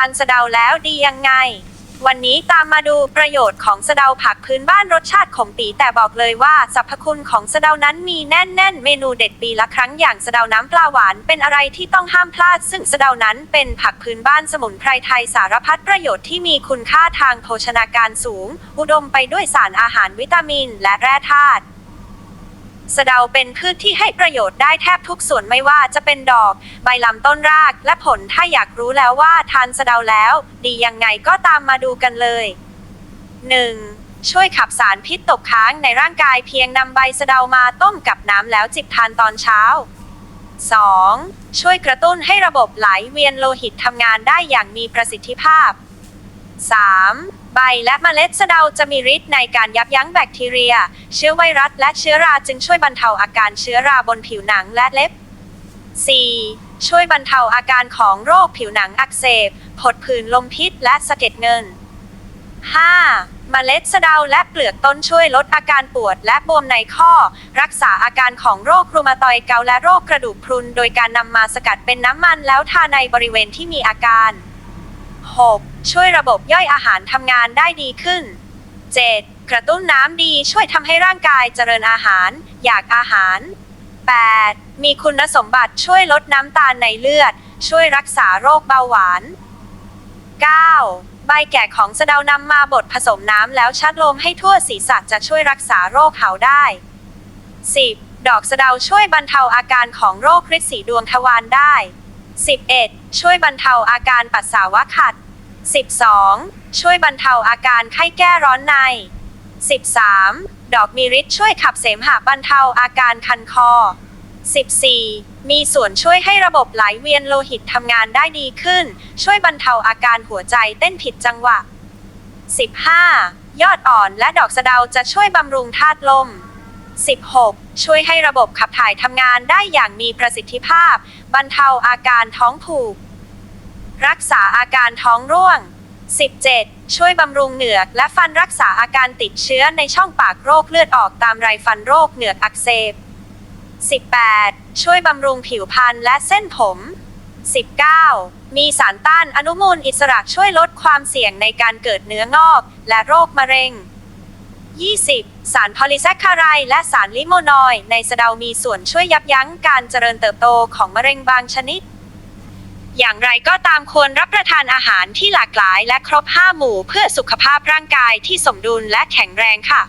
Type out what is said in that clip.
านสะเดาแล้วดียังไง วันนี้ตามมาดูประโยชน์ของสะเดาผักพื้นบ้านรสชาติขมปีแต่บอกเลยว่าสรรพคุณของสะเดานั้นมีแน่นๆเมนูเด็ดปีละครั้งอย่างสะเดาน้ำปลาหวานเป็นอะไรที่ต้องห้ามพลาด ซึ่งสะเดานั้นเป็นผักพื้นบ้านสมุนไพรไทยสารพัดประโยชน์ที่มีคุณค่าทางโภชนาการสูง อุดมไปด้วยสารอาหารวิตามิน และแร่ธาตุ สะเดาเป็นพืชที่ให้ประโยชน์ได้แทบทุกส่วนไม่ว่าจะเป็นดอก ใบลำต้นรากและผลถ้าอยากรู้แล้วว่าทานสะเดาแล้ว ดียังไงก็ตามมาดูกันเลย 1. ช่วยขับสารพิษตกค้างในร่างกายเพียงนำใบสะเดามาต้มกับน้ำแล้วจิบทานตอนเช้า 2. ช่วยกระตุ้นให้ระบบไหลเวียนโลหิตทำงานได้อย่างมีประสิทธิภาพ 3. ใบและเมล็ดสะเดาจะมีฤทธิ์ในการยับยั้งแบคทีเรีย เชื้อไวรัส และเชื้อราจึงช่วยบรรเทาอาการเชื้อราบนผิวหนังและเล็บ 4. ช่วยบรรเทาอาการของโรคผิวหนังอักเสบผดผื่นลมพิษและสะเก็ดเงิน 5. เมล็ดสะเดาและเปลือกต้นช่วยลดอาการปวดและบวมในข้อ รักษาอาการของโรครูมาตอยเกาและโรคกระดูกพรุน โดยการนำมาสกัดเป็นน้ำมันแล้วทาในบริเวณที่มีอาการ 6. ช่วยระบบย่อยอาหารทำงานได้ดีขึ้น 7. กระตุ้นน้ำดีช่วยทำให้ร่างกายเจริญอาหาร อยากอาหาร 8. มีคุณสมบัติช่วยลดน้ำตาลในเลือด ช่วยรักษาโรคเบาหวาน 9. ใบแก่ของสะเดานำมาบดผสมน้ำแล้วชัดลมให้ทั่วศีรษะจะช่วยรักษาโรคเหาได้ 10. ดอกสะเดาช่วยบรรเทาอาการของโรคฤทธิ์สีดวงทวารได้ 11. ช่วยบรรเทาอาการปัสสาวะขัด 12. ช่วยบรรเทาอาการไข้แก้ร้อนใน 13. ดอกมีฤทธิ์ช่วยขับเสมหะบรรเทาอาการคันคอ 14. มีส่วนช่วยให้ระบบไหลเวียนโลหิตทำงานได้ดีขึ้น ช่วยบรรเทาอาการหัวใจเต้นผิดจังหวะ 15. ยอดอ่อนและดอกสะเดาจะช่วยบำรุงธาตุลม 16. ช่วยให้ระบบขับถ่ายทำงานได้อย่างมีประสิทธิภาพ บรรเทาอาการท้องผูก รักษาอาการท้องร่วง 17. ช่วยบำรุงเหงือกและฟันรักษาอาการติดเชื้อในช่องปากโรคเลือดออกตามไรฟันโรคเหงือกอักเสบ 18. ช่วยบำรุงผิวพรรณและเส้นผม 19. มีสารต้านอนุมูลอิสระช่วยลดความเสี่ยงในการเกิดเนื้องอกและโรคมะเร็ง 20. สารพอลิแซคคาไรด์และสารลิโมนอยด์ในสะเดามีส่วนช่วยยับยั้งการเจริญเติบโตของมะเร็งบางชนิด อย่างไรก็ตามควรรับประทานอาหารที่หลากหลายและครบ 5 หมู่เพื่อสุขภาพร่างกายที่สมดุลและแข็งแรงค่ะ